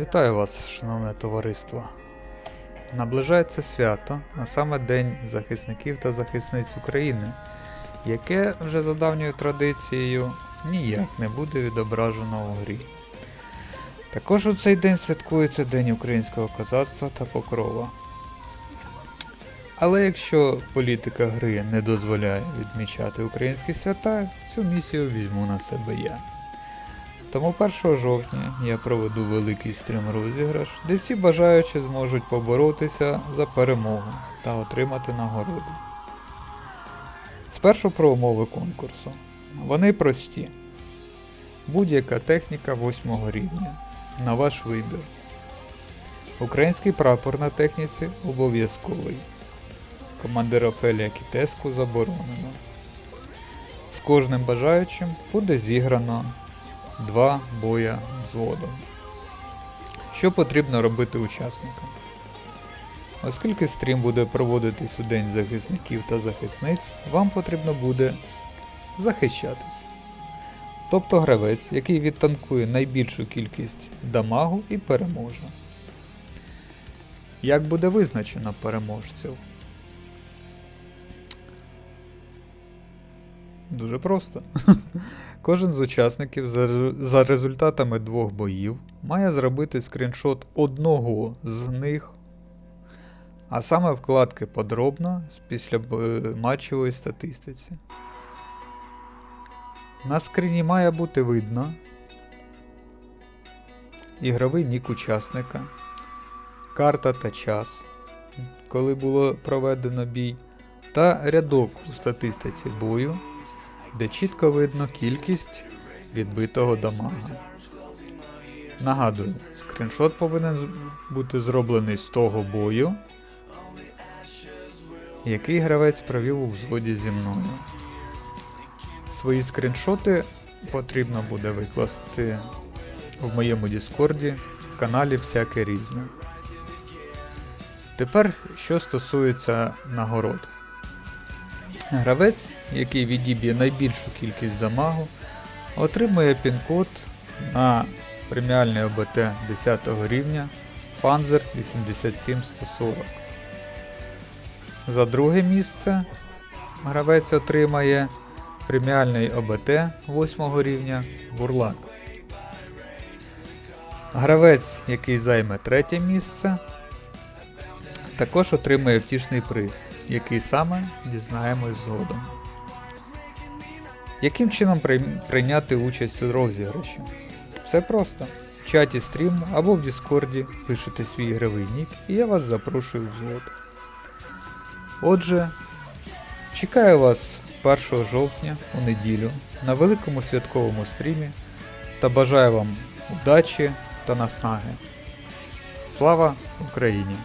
Вітаю вас, шановне товариство. Наближається свято, а саме День захисників та захисниць України, яке вже за давньою традицією ніяк не буде відображено у грі. Також у цей день святкується День українського козацтва та покрова. Але якщо політика гри не дозволяє відмічати українські свята, цю місію візьму на себе я. Тому 1 жовтня я проведу великий стрім розіграш, де всі бажаючі зможуть поборотися за перемогу та отримати нагороди. Спершу про умови конкурсу. Вони прості. Будь-яка техніка 8 рівня. На ваш вибір. Український прапор на техніці обов'язковий. Командира Фелія Кітеску заборонено. З кожним бажаючим буде зіграно два боя взводом. Що потрібно робити учасникам? Оскільки стрім буде проводитись у День захисників та захисниць, вам потрібно буде захищатись. Тобто гравець, який відтанкує найбільшу кількість дамагу і переможе. Як буде визначено переможців? Дуже просто. Кожен з учасників за, результатами двох боїв має зробити скріншот одного з них, а саме вкладки подробно з після матчевої статистиці. На скріні має бути видно ігровий нік учасника, карта та час, коли було проведено бій, та рядок у статистиці бою де чітко видно кількість відбитого дамага. Нагадую, скріншот повинен бути зроблений з того бою, який гравець провів у взводі зі мною. Свої скріншоти потрібно буде викласти в моєму Діскорді в каналі Всяке різне. Тепер, що стосується нагород. Гравець, який відіб'є найбільшу кількість дамагу, отримує пін-код на преміальний ОБТ 10 рівня Panzer 87140. За друге місце гравець отримає преміальний ОБТ 8 рівня Бурлак. Гравець, який займе третє місце, також отримує втішний приз, який саме дізнаємось згодом. Яким чином прийняти участь у розіграші? Все просто. В чаті стріму або в Діскорді пишете свій ігровий нік і я вас запрошую в згод. Отже, чекаю вас 1 жовтня у неділю на великому святковому стрімі та бажаю вам удачі та наснаги. Слава Україні!